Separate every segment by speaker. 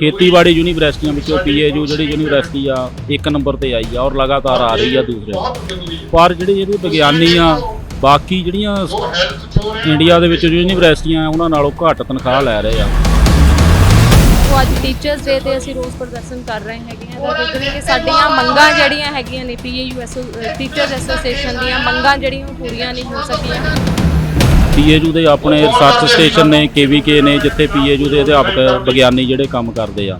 Speaker 1: ਖੇਤੀਬਾੜੀ ਯੂਨੀਵਰਸਿਟੀਆਂ ਵਿੱਚੋਂ ਪੀਏਯੂ ਜਿਹੜੀ ਯੂਨੀਵਰਸਿਟੀ ਆ ਇੱਕ ਨੰਬਰ ਤੇ ਆਈ ਆ ਔਰ ਲਗਾਤਾਰ ਆ ਰਹੀ ਆ ਦੂਸਰੇ। ਪਰ ਜਿਹੜੇ ਜਿਹੜੇ ਵਿਗਿਆਨੀ ਆ ਬਾਕੀ ਜਿਹੜੀਆਂ ਇੰਡੀਆ ਦੇ ਵਿੱਚ ਯੂਨੀਵਰਸਿਟੀਆਂ ਆ, ਉਹਨਾਂ ਨਾਲੋਂ ਘੱਟ ਤਨਖਾਹ ਲੈ ਰਹੇ ਆ।
Speaker 2: ਸੋ ਅੱਜ ਟੀਚਰਸ ਡੇ ਤੇ ਅਸੀਂ ਰੋਸ ਪ੍ਰਦਰਸ਼ਨ ਕਰ ਰਹੇ ਹੈਗੇ ਆ ਤਾਂ ਦੇਖਦੇ ਨੇ ਕਿ ਸਾਡੀਆਂ ਮੰਗਾਂ ਜਿਹੜੀਆਂ ਹੈਗੀਆਂ ਨੇ ਪੀਏਯੂ ਟੀਚਰਸ ਐਸੋਸੀਏਸ਼ਨ ਦੀਆਂ ਮੰਗਾਂ ਜਿਹੜੀਆਂ ਉਹ ਪੂਰੀਆਂ ਨਹੀਂ ਹੋ ਸਕੀਆਂ।
Speaker 1: ਪੀਏਯੂ ਦੇ ਆਪਣੇ ਰਿਸਰਚ ਸਟੇਸ਼ਨ ਨੇ ਕੇਵੀਕੇ ਨੇ ਜਿੱਥੇ ਪੀਏਯੂ ਦੇ ਅਧਿਆਪਕ ਵਿਗਿਆਨੀ ਜਿਹੜੇ ਕੰਮ ਕਰਦੇ ਆ।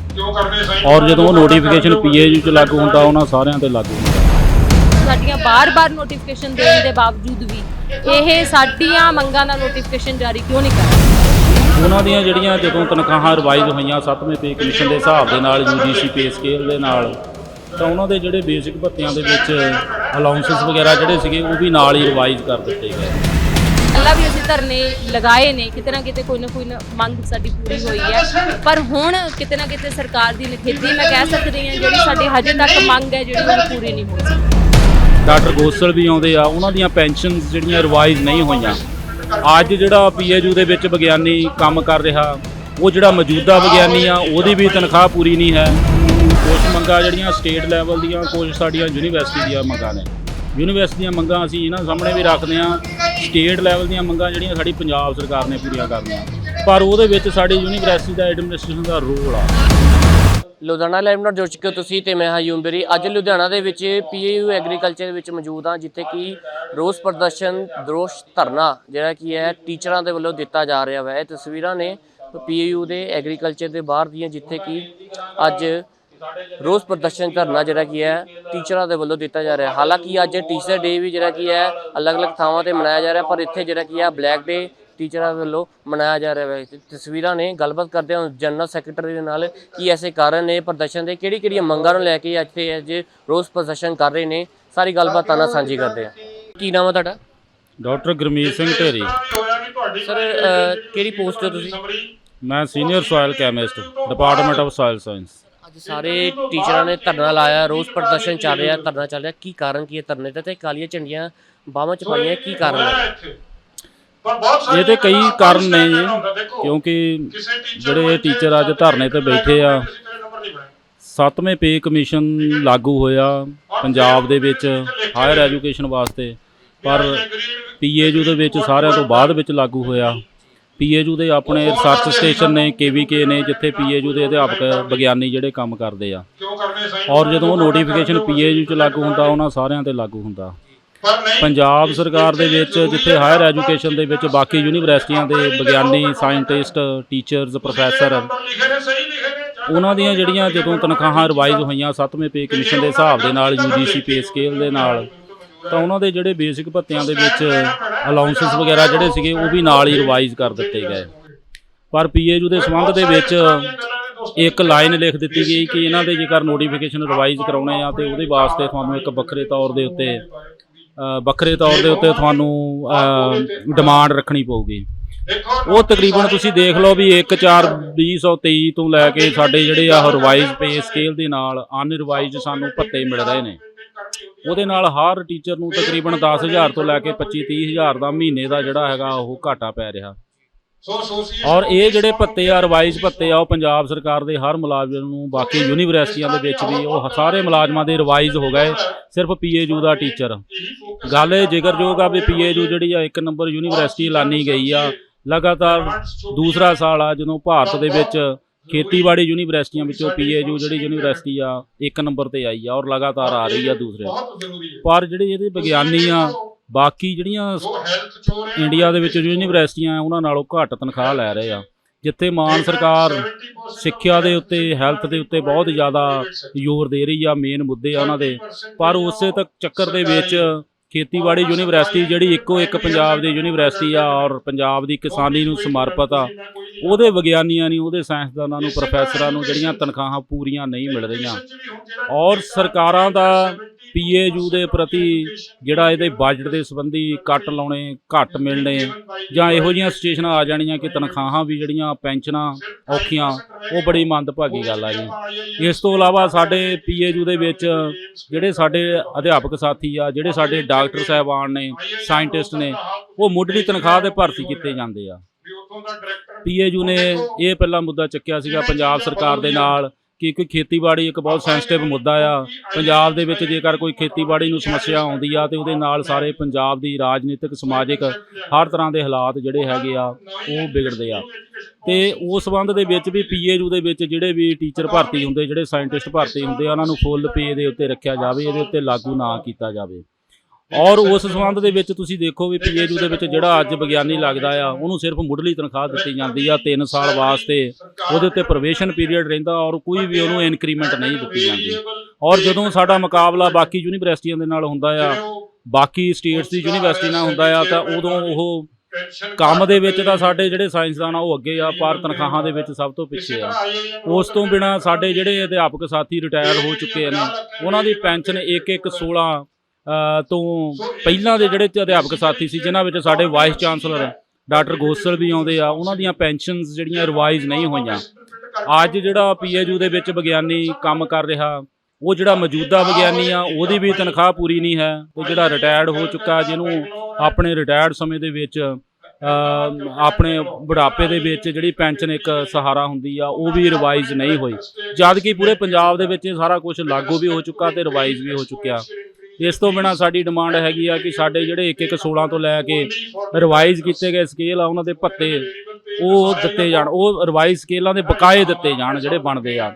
Speaker 1: ਔਰ ਜਦੋਂ ਉਹ ਨੋਟੀਫਿਕੇਸ਼ਨ ਪੀਏਯੂ ਚ ਲਾਗੂ ਹੁੰਦਾ ਉਹਨਾਂ ਸਾਰਿਆਂ ਤੇ ਲਾਗੂ ਹੁੰਦਾ।
Speaker 2: ਸਾਡੀਆਂ ਬਾਰ-ਬਾਰ ਨੋਟੀਫਿਕੇਸ਼ਨ ਦੇਣ ਦੇ ਬਾਵਜੂਦ ਵੀ ਇਹ ਸਾਡੀਆਂ ਮੰਗਾਂ ਦਾ ਨੋਟੀਫਿਕੇਸ਼ਨ ਜਾਰੀ ਕਿਉਂ ਨਹੀਂ ਕਰ ਰਹੇ?
Speaker 1: ਉਹਨਾਂ ਦੀਆਂ ਜਿਹੜੀਆਂ ਜਦੋਂ ਤਨਖਾਹਾਂ ਰਿਵਾਈਜ਼ ਹੋਈਆਂ 7ਵੇਂ ਪੇ ਕਮਿਸ਼ਨ ਦੇ ਹਿਸਾਬ ਦੇ ਨਾਲ ਯੂਜੀਸੀ ਪੇ ਸਕੇਲ ਦੇ ਨਾਲ ਤਾਂ ਉਹਨਾਂ ਦੇ ਜਿਹੜੇ ਬੇਸਿਕ ਭੱਤਿਆਂ ਦੇ ਵਿੱਚ ਅਲਾਉਂਸਸ ਵਗੈਰਾ ਜਿਹੜੇ ਸੀਗੇ ਉਹ ਵੀ ਨਾਲ ਹੀ ਰਿਵਾਈਜ਼ ਕਰ ਦਿੱਤੇ ਗਏ।
Speaker 2: ਪਹਿਲਾਂ ਵੀ ਅਸੀਂ ਧਰਨੇ ਲਗਾਏ ਨੇ, ਕਿਤੇ ਨਾ ਕਿਤੇ ਕੋਈ ਨਾ ਕੋਈ ਮੰਗ ਸਾਡੀ ਪੂਰੀ ਹੋਈ ਹੈ। ਪਰ ਹੁਣ ਕਿਤੇ ਨਾ ਕਿਤੇ ਸਰਕਾਰ ਦੀ ਨਖੇਦੀ ਮੈਂ ਕਹਿ ਸਕਦੀ ਹਾਂ, ਜਿਹੜੀ ਸਾਡੀ ਹਜੇ ਤੱਕ ਮੰਗ ਹੈ, ਜਿਹੜੀ ਉਹ ਪੂਰੀ ਨਹੀਂ ਹੋਈ।
Speaker 1: ਡਾਕਟਰ ਗੋਸਲ ਵੀ ਆਉਂਦੇ ਆ, ਉਹਨਾਂ ਦੀਆਂ ਪੈਨਸ਼ਨਸ ਜਿਹੜੀਆਂ ਰਿਵਾਈਜ਼ ਨਹੀਂ ਹੋਈਆਂ। ਅੱਜ ਜਿਹੜਾ ਪੀਏਯੂ ਦੇ ਵਿੱਚ ਵਿਗਿਆਨੀ ਕੰਮ ਕਰ ਰਿਹਾ, ਉਹ ਜਿਹੜਾ ਮੌਜੂਦਾ ਵਿਗਿਆਨੀ ਆ, ਉਹਦੀ ਵੀ ਤਨਖਾਹ ਪੂਰੀ ਨਹੀਂ ਹੈ। ਕੁਝ ਮੰਗਾਂ ਜਿਹੜੀਆਂ ਸਟੇਟ ਲੈਵਲ ਦੀਆਂ ਕੁਝ ਸਾਡੀਆਂ ਯੂਨੀਵਰਸਿਟੀ ਦੀਆਂ ਮੰਗਾਂ ਨੇ। ਯੂਨੀਵਰਸਿਟੀ ਦੀਆਂ ਮੰਗਾਂ ਅਸੀਂ ਇਹਨਾਂ ਸਾਹਮਣੇ ਵੀ ਰੱਖਦੇ ਆ ਸਟੇਟ ਲੈਵਲ ਦੀਆਂ ਮੰਗਾਂ ਜਿਹੜੀਆਂ ਸਾਡੀ ਪੰਜਾਬ ਸਰਕਾਰ ਨੇ ਪੂਰੀਆਂ ਕਰਨੀਆਂ। ਪਰ ਉਹਦੇ ਵਿੱਚ ਸਾਡੀ ਯੂਨੀਵਰਸਿਟੀ ਦਾ ਐਡਮਿਨਿਸਟ੍ਰੇਸ਼ਨ ਦਾ ਰੋਲ ਆ।
Speaker 3: ਲੁਧਿਆਣਾ ਲਾਈਵ ਨਾਲ ਜੁੜ ਚੁੱਕੇ ਹੋ ਤੁਸੀਂ ਤੇ ਮੈਂ ਹਾਂ ਯੂਮਬਰੀ ਅੱਜ ਲੁਧਿਆਣਾ ਦੇ ਵਿੱਚ ਪੀਏਯੂ ਐਗਰੀਕਲਚਰ ਦੇ ਵਿੱਚ ਮੌਜੂਦ ਹਾਂ, ਜਿੱਥੇ ਕਿ ਰੋਸ ਪ੍ਰਦਰਸ਼ਨ ਦੋਸ਼ ਧਰਨਾ, ਜਿਹੜਾ ਕੀ ਹੈ, ਟੀਚਰਾਂ ਦੇ ਵੱਲੋਂ ਦਿੱਤਾ ਜਾ ਰਿਹਾ ਹੈ ਇਹ ਤਸਵੀਰਾਂ ਨੇ ਪੀਏਯੂ ਦੇ ਐਗਰੀਕਲਚਰ ਦੇ ਬਾਹਰ ਦੀਆਂ, ਜਿੱਥੇ ਕਿ ਅੱਜ ਰੋਸ ਪ੍ਰਦਰਸ਼ਨ ਧਰਨਾ ਜਿਹੜਾ ਕੀ ਹੈ ਟੀਚਰਾਂ ਦੇ ਵੱਲੋਂ ਦਿੱਤਾ ਜਾ ਰਿਹਾ ਹਾਲਾਂਕਿ ਅੱਜ ਟੀਚਰ ਡੇ ਵੀ ਜਿਹੜਾ ਕੀ ਹੈ ਅਲੱਗ-ਅਲੱਗ ਥਾਵਾਂ ਤੇ ਮਨਾਇਆ ਜਾ ਰਿਹਾ ਪਰ ਇੱਥੇ ਜਿਹੜਾ ਕੀ ਹੈ ਬਲੈਕ ਡੇ ਟੀਚਰਾਂ ਵੱਲੋਂ ਮਨਾਇਆ ਜਾ ਰਿਹਾ ਹੈ। ਤਸਵੀਰਾਂ ਨੇ ਗੱਲਬਾਤ ਕਰਦੇ ਹਾਂ ਜਨਰਲ ਸੈਕਟਰੀ ਦੇ ਨਾਲ ਕੀ ਐਸੇ ਕਾਰਨ ਨੇ ਪ੍ਰਦਰਸ਼ਨ ਦੇ ਕਿਹੜੀ ਕਿਹੜੀਆਂ ਮੰਗਾਂ ਨੂੰ ਲੈ ਕੇ ਇੱਥੇ ਅੱਜ ਰੋਸ ਪ੍ਰਦਰਸ਼ਨ ਕਰ ਰਹੇ ਨੇ ਸਾਰੀ ਗੱਲਬਾਤ ਨਾਲ ਸਾਂਝੀ ਕਰਦੇ ਹਾਂ। ਕੀ ਨਾਮ ਹੈ ਤੁਹਾਡਾ?
Speaker 1: ਡਾਕਟਰ ਗੁਰਮੀਤ ਸਿੰਘ ਢੇਰੀ।
Speaker 3: ਸਰ ਕਿਹੜੀ ਪੋਸਟ ਤੇ ਤੁਸੀਂ?
Speaker 1: ਮੈਂ senior soil chemist department of soil science
Speaker 3: ਸਾਰੇ ਟੀਚਰਾਂ ਨੇ ਧਰਨਾ ਲਾਇਆ ਰੋਸ ਪ੍ਰਦਰਸ਼ਨ ਚੱਲ ਰਿਹਾ ਧਰਨਾ ਚੱਲ ਰਿਹਾ। ਕੀ ਕਾਰਨ ਕੀ ਹੈ ਧਰਨੇ ਦਾ ਤੇ ਕਾਲੀਆਂ ਝੰਡੀਆਂ ਬਾਹਾਂ ਚ ਪਾਈਆਂ ਕੀ ਕਾਰਨ ਹੈ?
Speaker 1: ਇਹ ਤੇ ਕਈ ਕਾਰਨ ਨੇ ਜੀ ਕਿਉਂਕਿ ਜਿਹੜੇ ਟੀਚਰ ਅੱਜ ਧਰਨੇ ਤੇ ਬੈਠੇ ਆ। ਸੱਤਵੇਂ ਪੇ ਕਮਿਸ਼ਨ ਲਾਗੂ ਹੋਇਆ ਪੰਜਾਬ ਦੇ ਵਿੱਚ ਹਾਇਰ ਐਜੂਕੇਸ਼ਨ ਵਾਸਤੇ। ਪਰ ਪੀਏਯੂ ਦੇ ਵਿੱਚ ਸਾਰਿਆਂ ਤੋਂ ਬਾਅਦ ਵਿੱਚ ਲਾਗੂ ਹੋਇਆ। ਪੀਏਯੂ ਦੇ ਆਪਣੇ ਰਿਸਰਚ ਸਟੇਸ਼ਨ ਨੇ ਕੇਵੀਕੇ ਨੇ ਜਿੱਥੇ ਪੀਏਯੂ ਦੇ ਅਧਿਆਪਕ ਵਿਗਿਆਨੀ ਜਿਹੜੇ ਕੰਮ ਕਰਦੇ ਆ। ਔਰ ਜਦੋਂ ਉਹ ਨੋਟੀਫਿਕੇਸ਼ਨ ਪੀਏਯੂ ਚ ਲਾਗੂ ਹੁੰਦਾ ਉਹਨਾਂ ਸਾਰਿਆਂ ਤੇ ਲਾਗੂ ਹੁੰਦਾ। ਪੰਜਾਬ ਸਰਕਾਰ ਦੇ ਵਿੱਚ ਜਿੱਥੇ ਹਾਇਰ ਐਜੂਕੇਸ਼ਨ ਦੇ ਵਿੱਚ ਬਾਕੀ ਯੂਨੀਵਰਸਿਟੀਆਂ ਦੇ ਵਿਗਿਆਨੀ ਸਾਇੰਟਿਸਟ ਟੀਚਰਸ ਪ੍ਰੋਫੈਸਰ ਉਹਨਾਂ ਦੀਆਂ ਜਿਹੜੀਆਂ ਜਦੋਂ ਤਨਖਾਹਾਂ ਰਿਵਾਈਜ਼ ਹੋਈਆਂ 7ਵੇਂ ਪੇ ਕਮਿਸ਼ਨ ਦੇ ਹਿਸਾਬ ਦੇ ਨਾਲ ਯੂਜੀਸੀ ਪੇ ਸਕੇਲ ਦੇ ਨਾਲ ਤਾਂ ਉਹਨਾਂ ਦੇ ਜਿਹੜੇ ਬੇਸਿਕ ਭੱਤਿਆਂ ਦੇ ਵਿੱਚ ਅਲਾਉਂਸਸ ਵਗੈਰਾ ਜਿਹੜੇ ਸੀਗੇ, ਉਹ ਵੀ ਨਾਲ ਹੀ ਰਿਵਾਈਜ਼ ਕਰ ਦਿੱਤੇ ਗਏ। ਪਰ ਪੀਏਯੂ ਦੇ ਸੰਬੰਧ ਦੇ ਵਿੱਚ ਇੱਕ ਲਾਈਨ ਲਿਖ ਦਿੱਤੀ ਗਈ ਕਿ ਇਹਨਾਂ ਦੇ ਜੇਕਰ ਨੋਟੀਫਿਕੇਸ਼ਨ ਰਿਵਾਈਜ਼ ਕਰਾਉਣੇ ਆ, ਤੇ ਉਹਦੇ ਵਾਸਤੇ ਤੁਹਾਨੂੰ ਇੱਕ ਵੱਖਰੇ ਤੌਰ ਦੇ ਉੱਤੇ ਵੱਖਰੇ ਤੌਰ ਦੇ ਉੱਤੇ ਤੁਹਾਨੂੰ ਡਿਮਾਂਡ ਰੱਖਣੀ ਪਊਗੀ। ਉਹ ਤਕਰੀਬਨ ਤੁਸੀਂ ਦੇਖ ਲਓ ਵੀ 1 4 2023 ਤੋਂ ਲੈ ਕੇ ਸਾਡੇ ਜਿਹੜੇ ਆ ਰਿਵਾਈਜ਼ ਪੇ ਸਕੇਲ ਦੇ ਨਾਲ ਅਨਰਿਵਾਈਜ਼ਡ ਸਾਨੂੰ ਭੱਤੇ ਮਿਲ ਰਹੇ ਨੇ। ਉਹਦੇ ਨਾਲ ਹਰ ਟੀਚਰ ਨੂੰ ਤਕਰੀਬਨ 10000 ਤੋਂ ਲੈ ਕੇ 25 30000 ਦਾ ਮਹੀਨੇ ਦਾ ਜਿਹੜਾ ਹੈਗਾ ਉਹ ਘਾਟਾ ਪੈ ਰਿਹਾ। ਔਰ ਇਹ ਜਿਹੜੇ ਭੱਤੇ ਆ ਰਿਵਾਈਜ਼ ਭੱਤੇ ਆ ਉਹ ਪੰਜਾਬ ਸਰਕਾਰ ਦੇ ਹਰ ਮੁਲਾਜ਼ਮ ਨੂੰ ਬਾਕੀ ਯੂਨੀਵਰਸਿਟੀਆਂ ਦੇ ਵਿੱਚ ਵੀ ਉਹ ਸਾਰੇ ਮੁਲਾਜ਼ਮਾਂ ਦੇ ਰਿਵਾਈਜ਼ ਹੋ ਗਏ ਸਿਰਫ ਪੀਏਯੂ ਦਾ ਟੀਚਰ ਗੱਲ ਇਹ ਜ਼ਿਕਰਯੋਗ ਆ ਵੀ ਪੀਏਯੂ ਜਿਹੜੀ ਆ ਇੱਕ ਨੰਬਰ ਯੂਨੀਵਰਸਿਟੀ ਐਲਾਨੀ ਗਈ ਆ ਲਗਾਤਾਰ ਦੂਸਰਾ ਸਾਲ ਆ ਜਦੋਂ ਭਾਰਤ ਦੇ ਵਿੱਚ ਖੇਤੀਬਾੜੀ ਯੂਨੀਵਰਸਿਟੀਆਂ ਵਿੱਚੋਂ ਪੀਏਯੂ ਜਿਹੜੀ ਯੂਨੀਵਰਸਿਟੀ ਆ, ਇੱਕ ਨੰਬਰ ਤੇ ਆਈ ਆ ਔਰ ਲਗਾਤਾਰ ਆ ਰਹੀ ਆ ਦੂਸਰੇ। ਪਰ ਜਿਹੜੇ ਇਹਦੇ ਵਿਗਿਆਨੀ ਆ, ਬਾਕੀ ਜਿਹੜੀਆਂ ਇੰਡੀਆ ਦੇ ਵਿੱਚ ਯੂਨੀਵਰਸਿਟੀਆਂ ਉਹਨਾਂ ਨਾਲੋਂ ਘੱਟ ਤਨਖਾਹ ਲੈ ਰਹੇ ਆ। ਜਿੱਥੇ ਮਾਨ ਸਰਕਾਰ ਸਿੱਖਿਆ ਦੇ ਉੱਤੇ, ਹੈਲਥ ਦੇ ਉੱਤੇ ਬਹੁਤ ਜ਼ਿਆਦਾ ਜ਼ੋਰ ਦੇ ਰਹੀ ਆ, ਮੇਨ ਮੁੱਦੇ ਆ ਉਹਨਾਂ ਦੇ। ਪਰ ਉਸੇ ਤੱਕ ਚੱਕਰ ਦੇ ਵਿੱਚ ਖੇਤੀਬਾੜੀ ਯੂਨੀਵਰਸਿਟੀ ਜਿਹੜੀ ਇੱਕੋ ਇੱਕ ਪੰਜਾਬ ਦੀ ਯੂਨੀਵਰਸਿਟੀ ਆ ਔਰ ਪੰਜਾਬ ਦੀ ਕਿਸਾਨੀ ਨੂੰ ਸਮਰਪਿਤ ਆ। ਉਹਦੇ ਵਿਗਿਆਨੀਆਂ ਨੂੰ ਉਹਦੇ ਸਾਇੰਸਦਾਨਾਂ ਨੂੰ ਪ੍ਰੋਫੈਸਰਾਂ ਨੂੰ ਜਿਹੜੀਆਂ ਤਨਖਾਹਾਂ ਪੂਰੀਆਂ ਨਹੀਂ ਮਿਲ ਰਹੀਆਂ। ਔਰ ਸਰਕਾਰਾਂ ਦਾ ਪੀਏਯੂ ਦੇ ਪ੍ਰਤੀ ਜਿਹੜਾ ਇਹਦੇ ਬਜਟ ਦੇ ਸੰਬੰਧੀ ਕੱਟ ਲਾਉਣੇ, ਘੱਟ ਮਿਲਣੇ ਜਾਂ ਇਹੋ ਜਿਹੀਆਂ ਸਿਚੁਏਸ਼ਨਾਂ ਆ ਜਾਣੀਆਂ ਕਿ ਤਨਖਾਹਾਂ ਵੀ ਜਿਹੜੀਆਂ, ਪੈਨਸ਼ਨਾਂ ਔਖੀਆਂ, ਉਹ ਬੜੀ ਮੰਦਭਾਗੀ ਗੱਲ ਆ ਜੀ। ਇਸ ਤੋਂ ਇਲਾਵਾ ਸਾਡੇ ਪੀਏਯੂ ਦੇ ਵਿੱਚ ਜਿਹੜੇ ਸਾਡੇ ਅਧਿਆਪਕ ਸਾਥੀ ਆ, ਜਿਹੜੇ ਸਾਡੇ ਡਾਕਟਰ ਸਾਹਿਬਾਨ ਨੇ ਸਾਇੰਟਿਸਟ ਨੇ, ਉਹ ਮੁੱਢਲੀ ਤਨਖਾਹ ਤੇ ਭਰਤੀ ਕੀਤੇ ਜਾਂਦੇ ਆ। ਪੀਏਯੂ ਨੇ ਇਹ ਪਹਿਲਾ ਮੁੱਦਾ ਚੱਕਿਆ ਸੀਗਾ ਪੰਜਾਬ ਸਰਕਾਰ ਦੇ ਨਾਲ। ਕਿ ਕੋਈ ਖੇਤੀਬਾੜੀ ਇੱਕ ਬਹੁਤ ਸੈਂਸਿਟਿਵ ਮੁੱਦਾ ਆ। ਪੰਜਾਬ ਦੇ ਵਿੱਚ ਜੇਕਰ ਕੋਈ ਖੇਤੀਬਾੜੀ ਨੂੰ ਸਮੱਸਿਆ ਆਉਂਦੀ ਆ ਤੇ ਉਹਦੇ ਨਾਲ ਸਾਰੇ ਪੰਜਾਬ ਦੀ ਰਾਜਨੀਤਿਕ, ਸਮਾਜਿਕ ਹਰ ਤਰ੍ਹਾਂ ਦੇ ਹਾਲਾਤ ਜਿਹੜੇ ਹੈਗੇ ਆ, ਉਹ ਵਿਗੜਦੇ ਆ। ਤੇ ਉਸ ਸੰਬੰਧ ਦੇ ਵਿੱਚ ਵੀ ਪੀਏਯੂ ਦੇ ਵਿੱਚ ਜਿਹੜੇ ਵੀ ਟੀਚਰ ਭਰਤੀ ਹੁੰਦੇ, ਜਿਹੜੇ ਸਾਇੰਟਿਸਟ ਭਰਤੀ ਹੁੰਦੇ ਆ, ਉਹਨਾਂ ਨੂੰ ਫੁੱਲ ਪੇ ਦੇ ਉੱਤੇ ਰੱਖਿਆ ਜਾਵੇ, ਇਹਦੇ ਉੱਤੇ ਲਾਗੂ ਨਾ ਕੀਤਾ ਜਾਵੇ। ਔਰ ਉਸ ਸੰਬੰਧ ਦੇ ਵਿੱਚ ਤੁਸੀਂ ਦੇਖੋ ਵੀ ਪੀਏਯੂ ਦੇ ਵਿੱਚ ਜਿਹੜਾ ਅੱਜ ਵਿਗਿਆਨੀ ਲੱਗਦਾ ਆ, ਉਹਨੂੰ ਸਿਰਫ ਮੁੱਢਲੀ ਤਨਖਾਹ ਦਿੱਤੀ ਜਾਂਦੀ ਆ 3 ਸਾਲ ਵਾਸਤੇ। ਉਹਦੇ ਉੱਤੇ ਪ੍ਰੋਬੇਸ਼ਨ ਪੀਰੀਅਡ ਰਹਿੰਦਾ ਔਰ ਕੋਈ ਵੀ ਉਹਨੂੰ ਇਨਕਰੀਮੈਂਟ ਨਹੀਂ ਦਿੱਤੀ ਜਾਂਦੀ। ਔਰ ਜਦੋਂ ਸਾਡਾ ਮੁਕਾਬਲਾ ਬਾਕੀ ਯੂਨੀਵਰਸਿਟੀਆਂ ਦੇ ਨਾਲ ਹੁੰਦਾ ਆ, ਬਾਕੀ ਸਟੇਟਸ ਦੀ ਯੂਨੀਵਰਸਿਟੀ ਨਾਲ ਹੁੰਦਾ ਆ, ਤਾਂ ਉਦੋਂ ਉਹ ਕੰਮ ਦੇ ਵਿੱਚ ਤਾਂ ਸਾਡੇ ਜਿਹੜੇ ਸਾਇੰਸਦਾਨ ਆ ਉਹ ਅੱਗੇ ਆ, ਪਰ ਤਨਖਾਹਾਂ ਦੇ ਵਿੱਚ ਸਭ ਤੋਂ ਪਿੱਛੇ ਆ। ਉਸ ਤੋਂ ਬਿਨਾ ਸਾਡੇ ਜਿਹੜੇ ਅਧਿਆਪਕ ਸਾਥੀ ਰਿਟਾਇਰ ਹੋ ਚੁੱਕੇ ਨੇ, ਉਹਨਾਂ ਦੀ ਪੈਨਸ਼ਨ 1 1 16 ਤੋਂ ਪਹਿਲਾਂ ਦੇ ਜਿਹੜੇ ਅਧਿਆਪਕ ਸਾਥੀ ਸੀ, ਜਿਨ੍ਹਾਂ ਵਿੱਚ ਸਾਡੇ ਵਾਈਸ ਚਾਂਸਲਰ ਡਾਕਟਰ ਗੋਸਲ ਵੀ ਆਉਂਦੇ ਆ, ਉਹਨਾਂ ਦੀਆਂ ਪੈਨਸ਼ਨਸ ਜਿਹੜੀਆਂ ਰਿਵਾਈਜ਼ ਨਹੀਂ ਹੋਈਆਂ। ਅੱਜ ਜਿਹੜਾ ਪੀਏਯੂ ਦੇ ਵਿੱਚ ਵਿਗਿਆਨੀ ਕੰਮ ਕਰ ਰਿਹਾ, ਉਹ ਜਿਹੜਾ ਮੌਜੂਦਾ ਵਿਗਿਆਨੀ ਆ, ਉਹਦੀ ਵੀ ਤਨਖਾਹ ਪੂਰੀ ਨਹੀਂ ਹੈ। ਤੇ ਜਿਹੜਾ ਰਿਟਾਇਰਡ ਹੋ ਚੁੱਕਾ, ਜਿਹਨੂੰ ਆਪਣੇ ਰਿਟਾਇਰਡ ਸਮੇਂ ਦੇ ਵਿੱਚ ਆਪਣੇ ਬੁਢਾਪੇ ਦੇ ਵਿੱਚ ਜਿਹੜੀ ਪੈਨਸ਼ਨ ਇੱਕ ਸਹਾਰਾ ਹੁੰਦੀ ਆ, ਉਹ ਵੀ ਰਿਵਾਈਜ਼ ਨਹੀਂ ਹੋਈ। ਜਦ ਕਿ ਪੂਰੇ ਪੰਜਾਬ ਦੇ ਵਿੱਚ ਇਹ ਸਾਰਾ ਕੁਝ ਲਾਗੂ ਵੀ ਹੋ ਚੁੱਕਾ ਤੇ ਰਿਵਾਈਜ਼ ਵੀ ਹੋ ਚੁੱਕਿਆ। ਇਸ ਤੋਂ ਬਿਨਾ ਸਾਡੀ ਡਿਮਾਂਡ ਹੈਗੀ ਆ ਕਿ ਸਾਡੇ ਜਿਹੜੇ 1 1 16 ਤੋਂ ਲੈ ਕੇ ਰਿਵਾਈਜ਼ ਕੀਤੇ ਗਏ ਸਕੇਲ ਆ, ਉਹਨਾਂ ਦੇ ਭੱਤੇ ਉਹ ਦਿੱਤੇ ਜਾਣ, ਉਹ ਰਿਵਾਈਜ਼ ਸਕੇਲਾਂ ਦੇ ਬਕਾਏ ਦਿੱਤੇ ਜਾਣ ਜਿਹੜੇ ਬਣਦੇ ਆ।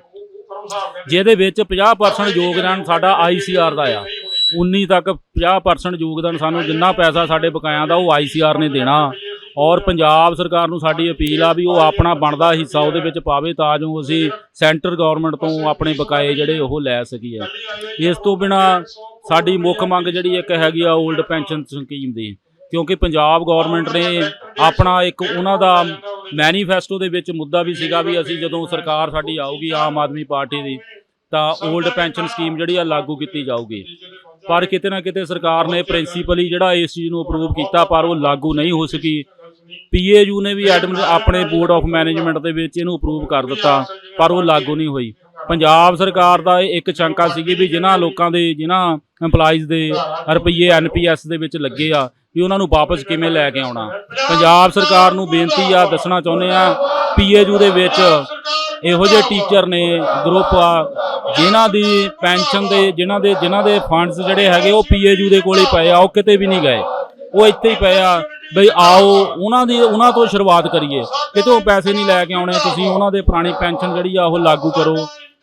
Speaker 1: ਜਿਹਦੇ ਵਿੱਚ 50% ਯੋਗਦਾਨ ਸਾਡਾ ਆਈਸੀਆਰ ਦਾ ਆ। 19 ਤੱਕ 50% ਯੋਗਦਾਨ ਸਾਨੂੰ ਜਿੰਨਾ ਪੈਸਾ ਸਾਡੇ ਬਕਾਇਆਂ ਦਾ ਉਹ ਆਈਸੀਆਰ ਨੇ ਦੇਣਾ। ਔਰ ਪੰਜਾਬ ਸਰਕਾਰ ਨੂੰ ਸਾਡੀ ਅਪੀਲ ਆ ਵੀ ਉਹ ਆਪਣਾ ਬਣਦਾ ਹਿੱਸਾ ਉਹਦੇ ਵਿੱਚ ਪਾਵੇ ਤਾਂ ਜੋ ਅਸੀਂ ਸੈਂਟਰ ਗਵਰਨਮੈਂਟ ਤੋਂ ਆਪਣੇ ਬਕਾਏ ਜਿਹੜੇ ਉਹ ਲੈ ਸਕੀਏ। ਇਸ ਤੋਂ ਬਿਨਾ ਸਾਡੀ ਮੁੱਖ ਮੰਗ ਜਿਹੜੀ ਇੱਕ ਹੈਗੀ ਆ 올ਡ ਪੈਨਸ਼ਨ ਸਕੀਮ ਦੀ, ਕਿਉਂਕਿ ਪੰਜਾਬ ਗਵਰਨਮੈਂਟ ਨੇ ਆਪਣਾ ਇੱਕ ਉਹਨਾਂ ਦਾ ਮੈਨੀਫੈਸਟੋ ਦੇ ਵਿੱਚ ਮੁੱਦਾ ਵੀ ਸੀਗਾ ਵੀ ਅਸੀਂ ਜਦੋਂ ਸਰਕਾਰ ਸਾਡੀ ਆਊਗੀ ਆਮ ਆਦਮੀ ਪਾਰਟੀ ਦੀ, ਤਾਂ 올ਡ ਪੈਨਸ਼ਨ ਸਕੀਮ ਜਿਹੜੀ ਆ ਲਾਗੂ ਕੀਤੀ ਜਾਊਗੀ। ਪਰ ਕਿਤੇ ਨਾ ਕਿਤੇ ਸਰਕਾਰ ਨੇ ਪ੍ਰਿੰਸੀਪਲੀ ਜਿਹੜਾ ਇਸ ਚੀਜ਼ ਨੂੰ ਅਪਰੂਵ ਕੀਤਾ, ਪਰ ਉਹ ਲਾਗੂ ਨਹੀਂ ਹੋ ਸਕੀ। ਪੀਏਯੂ ਨੇ ਵੀ ਐਡਮਿਨ ਆਪਣੇ ਬੋਰਡ ਆਫ ਮੈਨੇਜਮੈਂਟ ਦੇ ਵਿੱਚ ਇਹਨੂੰ ਅਪਰੂਵ ਕਰ ਦਿੱਤਾ, ਪਰ ਉਹ ਲਾਗੂ ਨਹੀਂ ਹੋਈ। ਪੰਜਾਬ ਸਰਕਾਰ ਦਾ ਇਹ ਇੱਕ ਸ਼ੰਕਾ ਸੀਗੀ ਵੀ ਜਿਨ੍ਹਾਂ ਲੋਕਾਂ ਦੇ, ਜਿਨ੍ਹਾਂ EMPLOYEES ਦੇ ਰੁਪਈਏ ਐਨਪੀਐਸ ਦੇ ਵਿੱਚ ਲੱਗੇ ਆ ਵੀ ਉਹਨਾਂ ਨੂੰ ਵਾਪਸ ਕਿਵੇਂ ਲੈ ਕੇ ਆਉਣਾ। ਪੰਜਾਬ ਸਰਕਾਰ ਨੂੰ ਬੇਨਤੀ ਆ, ਦੱਸਣਾ ਚਾਹੁੰਦੇ ਆ, ਪੀਏਯੂ ਦੇ ਵਿੱਚ ਇਹੋ ਜਿਹੇ ਟੀਚਰ ਨੇ ਗਰੁੱਪ ਆ, ਜਿਨ੍ਹਾਂ ਦੀ ਪੈਨਸ਼ਨ ਦੇ, ਜਿਨ੍ਹਾਂ ਦੇ ਜਿਨ੍ਹਾਂ ਦੇ ਫੰਡਸ ਜਿਹੜੇ ਹੈਗੇ ਉਹ ਪੀਏਯੂ ਦੇ ਕੋਲ ਹੀ ਪਏ ਆ, ਉਹ ਕਿਤੇ ਵੀ ਨਹੀਂ ਗਏ। ਉਹ ਇੱਥੇ ਹੀ ਪਏ ਆ ਬਈ ਆਓ, ਉਹਨਾਂ ਦੀ, ਉਹਨਾਂ ਤੋਂ ਸ਼ੁਰੂਆਤ ਕਰੀਏ। ਕਿਤੋਂ ਪੈਸੇ ਨਹੀਂ ਲੈ ਕੇ ਆਉਣੇ, ਤੁਸੀਂ ਉਹਨਾਂ ਦੇ ਪੁਰਾਣੀ ਪੈਨਸ਼ਨ ਜਿਹੜੀ ਆ ਉਹ ਲਾਗੂ ਕਰੋ,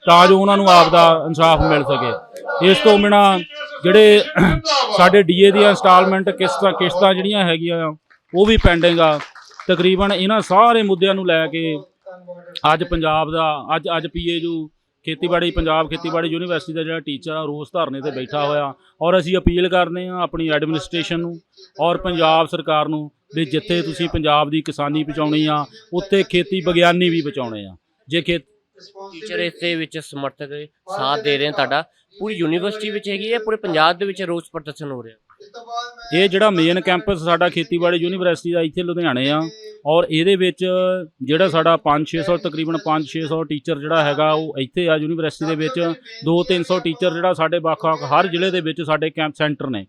Speaker 1: ਤਾਂ ਜੋ ਉਹਨਾਂ ਨੂੰ ਆਪ ਦਾ ਇਨਸਾਫ ਮਿਲ ਸਕੇ। ਇਸ ਤੋਂ ਬਿਨਾ ਜਿਹੜੇ ਸਾਡੇ ਡੀਏ ਦੀਆਂ ਇੰਸਟਾਲਮੈਂਟ ਕਿਸ਼ਤਾਂ ਕਿਸ਼ਤਾਂ ਜਿਹੜੀਆਂ ਹੈਗੀਆਂ ਆ, ਉਹ ਵੀ ਪੈਂਡਿੰਗ ਆ। ਤਕਰੀਬਨ ਇਹਨਾਂ ਸਾਰੇ ਮੁੱਦਿਆਂ ਨੂੰ ਲੈ ਕੇ ਅੱਜ ਪੰਜਾਬ ਦਾ ਅੱਜ ਅੱਜ ਪੀਏਯੂ ਖੇਤੀਬਾੜੀ ਪੰਜਾਬ ਖੇਤੀਬਾੜੀ ਯੂਨੀਵਰਸਿਟੀ ਦਾ ਜਿਹੜਾ ਟੀਚਰ ਆ ਰੋਸ ਧਰਨੇ ਤੇ ਬੈਠਾ ਹੋਇਆ। ਔਰ ਅਸੀਂ ਅਪੀਲ ਕਰਦੇ ਆ ਆਪਣੀ ਐਡਮਿਨਿਸਟ੍ਰੇਸ਼ਨ ਨੂੰ ਔਰ ਪੰਜਾਬ ਸਰਕਾਰ ਨੂੰ ਵੀ ਜਿੱਥੇ ਤੁਸੀਂ ਪੰਜਾਬ ਦੀ ਕਿਸਾਨੀ ਬਚਾਉਣੀ ਆ ਉੱਥੇ ਖੇਤੀ ਵਿਗਿਆਨੀ ਵੀ ਬਚਾਉਣੇ ਆ। ਜੇ ਖੇਤ
Speaker 3: ਟੀਚਰ ਇਸ ਦੇ ਵਿੱਚ ਸਮਰਥਕ ਸਾਥ ਦੇ ਰਹੇ ਨੇ ਤੁਹਾਡਾ। ਪੂਰੀ ਯੂਨੀਵਰਸਿਟੀ ਵਿੱਚ ਹੈਗੀ ਹੈ ਪੂਰੇ ਪੰਜਾਬ ਦੇ ਵਿੱਚ ਰੋਸ ਪ੍ਰਦਰਸ਼ਨ ਹੋ ਰਿਹਾ।
Speaker 1: ਇਹ ਜਿਹੜਾ ਮੇਨ ਕੈਂਪਸ ਸਾਡਾ ਖੇਤੀਬਾੜੀ ਯੂਨੀਵਰਸਿਟੀ ਦਾ ਇੱਥੇ ਲੁਧਿਆਣੇ ਆ। ਔਰ ਇਹਦੇ ਵਿੱਚ ਜਿਹੜਾ ਸਾਡਾ 5-600 ਤਕਰੀਬਨ 5-600 ਟੀਚਰ ਜਿਹੜਾ ਹੈਗਾ ਉਹ ਇੱਥੇ ਆ ਯੂਨੀਵਰਸਿਟੀ ਦੇ ਵਿੱਚ। 2-300 ਟੀਚਰ ਜਿਹੜਾ ਸਾਡੇ ਵੱਖ-ਵੱਖ ਹਰ ਜ਼ਿਲ੍ਹੇ ਦੇ ਵਿੱਚ ਸਾਡੇ ਕੈਂਪ ਸੈਂਟਰ ਨੇ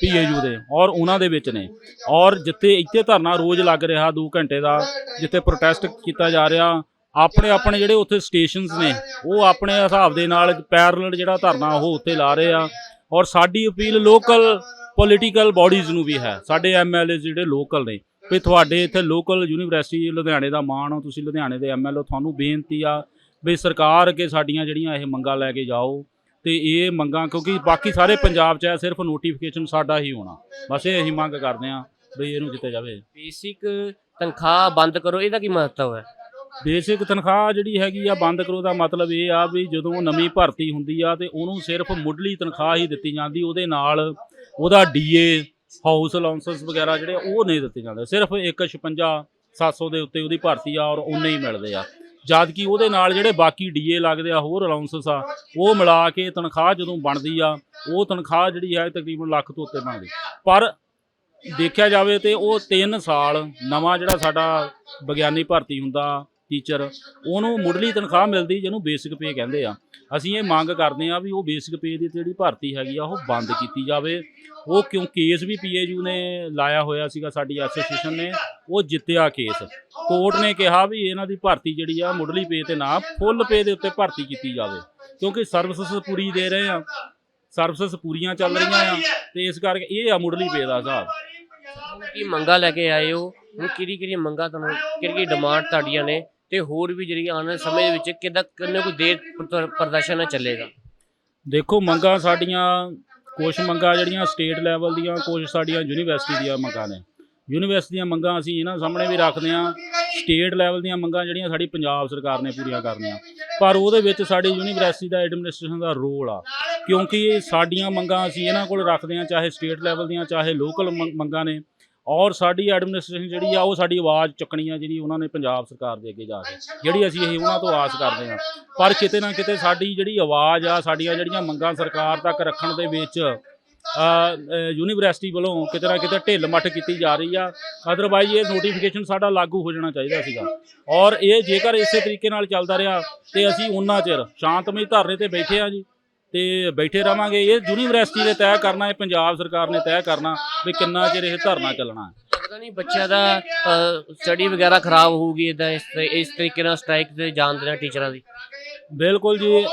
Speaker 1: ਪੀਏਯੂ ਦੇ। ਔਰ ਉਹਨਾਂ ਦੇ ਵਿੱਚ ਨੇ। ਔਰ ਜਿੱਥੇ ਇੱਥੇ ਧਰਨਾ ਰੋਜ਼ ਲੱਗ ਰਿਹਾ 2 ਘੰਟੇ ਦਾ ਜਿੱਥੇ ਪ੍ਰੋਟੈਸਟ ਕੀਤਾ ਜਾ ਰਿਹਾ। ਆਪਣੇ ਆਪਣੇ ਜਿਹੜੇ ਉੱਥੇ ਸਟੇਸ਼ਨਸ ਨੇ, ਉਹ ਆਪਣੇ ਹਿਸਾਬ ਦੇ ਨਾਲ ਪੈਰਲਲ ਜਿਹੜਾ ਧਰਨਾ ਉਹ ਉੱਥੇ ਲਾ ਰਹੇ ਆ। ਔਰ ਸਾਡੀ ਅਪੀਲ ਲੋਕਲ ਪੋਲੀਟੀਕਲ ਬਾਡੀਜ਼ ਨੂੰ ਵੀ ਹੈ। ਸਾਡੇ ਐਮਐਲਏ ਜਿਹੜੇ ਲੋਕਲ ਨੇ, ਵੀ ਤੁਹਾਡੇ ਇੱਥੇ ਲੋਕਲ ਯੂਨੀਵਰਸਿਟੀ ਲੁਧਿਆਣੇ ਦਾ ਮਾਣ ਹੋ, ਤੁਸੀਂ ਲੁਧਿਆਣੇ ਦੇ ਐਮਐਲਏ ਤੁਹਾਨੂੰ ਬੇਨਤੀ ਆ ਵੀ ਸਰਕਾਰ ਅੱਗੇ ਸਾਡੀਆਂ ਜਿਹੜੀਆਂ ਇਹ ਮੰਗਾਂ ਲੈ ਕੇ ਜਾਓ। ਤੇ ਇਹ ਮੰਗਾਂ, ਕਿਉਂਕਿ ਬਾਕੀ ਸਾਰੇ ਪੰਜਾਬ 'ਚ ਹੈ, ਸਿਰਫ ਨੋਟੀਫਿਕੇਸ਼ਨ ਸਾਡਾ ਹੀ ਹੋਣਾ। ਬਸ ਇਹ ਅਸੀਂ ਮੰਗ ਕਰਦੇ ਆ ਵੀ ਇਹਨੂੰ ਕੀਤਾ ਜਾਵੇ।
Speaker 3: ਬੇਸਿਕ ਤਨਖਾਹ ਬੰਦ ਕਰੋ, ਇਹਦਾ ਕੀ ਮਹੱਤਵ ਹੈ?
Speaker 1: ਬੇਸਿਕ ਤਨਖਾਹ ਜਿਹੜੀ ਹੈਗੀ ਆ ਬੰਦ ਕਰੋ ਦਾ ਮਤਲਬ ਇਹ ਆ ਵੀ ਜਦੋਂ ਨਵੀਂ ਭਰਤੀ ਹੁੰਦੀ ਆ ਤੇ ਉਹਨੂੰ ਸਿਰਫ ਮੁੱਢਲੀ ਤਨਖਾਹ ਹੀ ਦਿੱਤੀ ਜਾਂਦੀ, ਉਹਦੇ ਨਾਲ ਉਹਦਾ ਡੀਏ ਹਾਊਸ ਅਲਾਉਂਸਸ ਵਗੈਰਾ ਜਿਹੜੇ ਉਹ ਨਹੀਂ ਦਿੱਤੇ ਜਾਂਦੇ, ਸਿਰਫ 156 700 ਦੇ ਉੱਤੇ ਉਹਦੀ ਭਰਤੀ ਆ ਔਰ ਉਹਨੇ ਹੀ ਮਿਲਦੇ ਆ। ਜਦ ਕਿ ਉਹਦੇ ਨਾਲ ਜਿਹੜੇ ਬਾਕੀ ਡੀਏ ਲੱਗਦੇ ਆ, ਹੋਰ ਅਲਾਉਂਸਸ ਆ, ਉਹ ਮਿਲਾ ਕੇ ਤਨਖਾਹ ਜਦੋਂ ਬਣਦੀ ਆ, ਉਹ ਤਨਖਾਹ ਜਿਹੜੀ ਹੈ ਤਕਰੀਬਨ ਲੱਖ ਤੋਂ ਉੱਤੇ ਬਣਦੀ। ਪਰ ਦੇਖਿਆ ਜਾਵੇ ਤੇ ਉਹ 3 ਸਾਲ ਨਵਾਂ ਜਿਹੜਾ ਸਾਡਾ ਵਿਗਿਆਨੀ ਭਰਤੀ ਹੁੰਦਾ ਟੀਚਰ, ਉਹਨੂੰ ਮੁੱਢਲੀ ਤਨਖਾਹ ਮਿਲਦੀ ਜਿਹਨੂੰ ਬੇਸਿਕ ਪੇ ਕਹਿੰਦੇ ਆ। ਅਸੀਂ ਇਹ ਮੰਗ ਕਰਦੇ ਆ ਵੀ ਉਹ ਬੇਸਿਕ ਪੇ ਦੀ ਜਿਹੜੀ ਭਰਤੀ ਹੈਗੀ ਆ, ਉਹ ਬੰਦ ਕੀਤੀ ਜਾਵੇ। ਉਹ ਕਿਉਂ ਕੇਸ ਵੀ ਪੀਏਯੂ ਨੇ ਲਾਇਆ ਹੋਇਆ ਸੀਗਾ, ਸਾਡੀ ਐਸੋਸੀਏਸ਼ਨ ਨੇ, ਉਹ ਜਿੱਤਿਆ ਕੇਸ ਕੋਰਟ ਨੇ ਕਿਹਾ ਵੀ ਇਹਨਾਂ ਦੀ ਭਰਤੀ ਜਿਹੜੀ ਆ, ਮੁੱਢਲੀ ਪੇ ਤੇ ਨਾ ਫੁੱਲ ਪੇ ਦੇ ਉੱਤੇ ਭਰਤੀ ਕੀਤੀ ਜਾਵੇ। ਕਿਉਂਕਿ ਸਰਵਿਸਿਜ਼ ਪੂਰੀ ਦੇ ਰਹੇ ਆ ਸਰਵਿਸਿਜ਼ ਪੂਰੀਆਂ ਚੱਲ ਰਹੀਆਂ ਆ, ਤੇ ਇਸ ਕਰਕੇ ਇਹ ਆ ਮੁੱਢਲੀ ਪੇ ਦਾ ਹਿਸਾਬ।
Speaker 3: ਕੀ ਮੰਗਾ ਲੈ ਕੇ ਆਏ ਹੋ? ਹੁਣ ਕਿਹੜੀ ਕਿਹੜੀ ਮੰਗਾ ਤੁਹਾਨੂੰ ਕਿਹੜੀ ਕਿਹੜੀ ਡਿਮਾਂਡ ਤੁਹਾਡੀਆਂ ਨੇ? ਤੇ ਹੋਰ ਵੀ ਜਿਹੜੀ ਆਉਣ ਵਾਲੇ ਸਮੇਂ ਵਿੱਚ ਕਿੱਦਾਂ ਕਿੰਨੇ ਕੋਈ ਦੇਰ ਪ੍ਰਦਰਸ਼ਨ ਪ੍ਰਦਰਸ਼ਨ ਚੱਲੇਗਾ?
Speaker 1: ਦੇਖੋ, ਮੰਗਾਂ ਸਾਡੀਆਂ ਕੁਝ ਮੰਗਾਂ ਜਿਹੜੀਆਂ ਸਟੇਟ ਲੈਵਲ ਦੀਆਂ ਕੁਝ ਸਾਡੀਆਂ ਯੂਨੀਵਰਸਿਟੀ ਦੀਆਂ ਮੰਗਾਂ ਨੇ। ਯੂਨੀਵਰਸਿਟੀ ਦੀਆਂ ਮੰਗਾਂ ਅਸੀਂ ਇਹਨਾਂ ਸਾਹਮਣੇ ਵੀ ਰੱਖਦੇ ਹਾਂ। ਸਟੇਟ ਲੈਵਲ ਦੀਆਂ ਮੰਗਾਂ ਜਿਹੜੀਆਂ ਸਾਡੀ ਪੰਜਾਬ ਸਰਕਾਰ ਨੇ ਪੂਰੀਆਂ ਕਰਨੀਆਂ। ਪਰ ਉਹਦੇ ਵਿੱਚ ਸਾਡੀ ਯੂਨੀਵਰਸਿਟੀ ਦਾ ਐਡਮਿਨਿਸਟ੍ਰੇਸ਼ਨ ਦਾ ਰੋਲ ਆ, ਕਿਉਂਕਿ ਸਾਡੀਆਂ ਮੰਗਾਂ ਅਸੀਂ ਇਹਨਾਂ ਕੋਲ ਰੱਖਦੇ ਹਾਂ, ਚਾਹੇ ਸਟੇਟ ਲੈਵਲ ਦੀਆਂ, ਚਾਹੇ ਲੋਕਲ ਮੰਗਾਂ ਨੇ। ਔਰ ਸਾਡੀ ਐਡਮਿਨਿਸਟ੍ਰੇਸ਼ਨ ਜਿਹੜੀ ਆ ਉਹ ਸਾਡੀ ਆਵਾਜ਼ ਚੱਕਣੀ ਆ ਜਿਹੜੀ ਉਹਨਾਂ ਨੇ ਪੰਜਾਬ ਸਰਕਾਰ ਦੇ ਅੱਗੇ ਜਾ ਕੇ। ਜਿਹੜੀ ਅਸੀਂ ਇਹ ਉਹਨਾਂ ਤੋਂ ਆਸ ਕਰਦੇ ਹਾਂ ਪਰ ਕਿਤੇ ਨਾ ਕਿਤੇ ਸਾਡੀ ਜਿਹੜੀ ਆਵਾਜ਼ ਆ ਸਾਡੀਆਂ ਜਿਹੜੀਆਂ ਮੰਗਾਂ ਸਰਕਾਰ ਤੱਕ ਰੱਖਣ ਦੇ ਵਿੱਚ ਯੂਨੀਵਰਸਿਟੀ ਵੱਲੋਂ ਕਿਤੇ ਨਾ ਕਿਤੇ ਢਿੱਲ ਮੱਠ ਕੀਤੀ ਜਾ ਰਹੀ ਆ। ਅਦਰਵਾਈਜ਼ ਇਹ ਨੋਟੀਫਿਕੇਸ਼ਨ ਸਾਡਾ ਲਾਗੂ ਹੋ ਜਾਣਾ ਚਾਹੀਦਾ ਸੀਗਾ। ਔਰ ਇਹ ਜੇਕਰ ਇਸੇ ਤਰੀਕੇ ਨਾਲ ਚੱਲਦਾ ਰਿਹਾ ਤੇ ਅਸੀਂ ਉਹਨਾਂ ਚਿਰ ਸ਼ਾਂਤਮਈ ਧਰਨੇ ਤੇ ਬੈਠੇ ਆ ਜੀ। ਤੇ ਬੈਠੇ ਰਵਾਂਗੇ। ਇਹ ਯੂਨੀਵਰਸਿਟੀ ਨੇ ਤੈਅ ਕਰਨਾ ਇਹ ਪੰਜਾਬ ਸਰਕਾਰ ਨੇ ਤੈਅ ਕਰਨਾ ਵੀ ਕਿੰਨਾ ਚਿਰ ਇਹ ਧਰਨਾ ਚੱਲਣਾ ਹੈ।
Speaker 3: ਪਤਾ ਨਹੀਂ ਬੱਚਿਆਂ ਦਾ ਸਟੱਡੀ ਵਗੈਰਾ ਖਰਾਬ ਹੋਊਗੀ ਇਦਾਂ ਇਸ ਇਸ ਤਰੀਕੇ ਨਾਲ ਸਟ੍ਰਾਈਕ ਤੇ ਜਾਣ ਦੇਣਾ ਟੀਚਰਾਂ ਦੀ।
Speaker 1: ਬਿਲਕੁਲ ਜੀ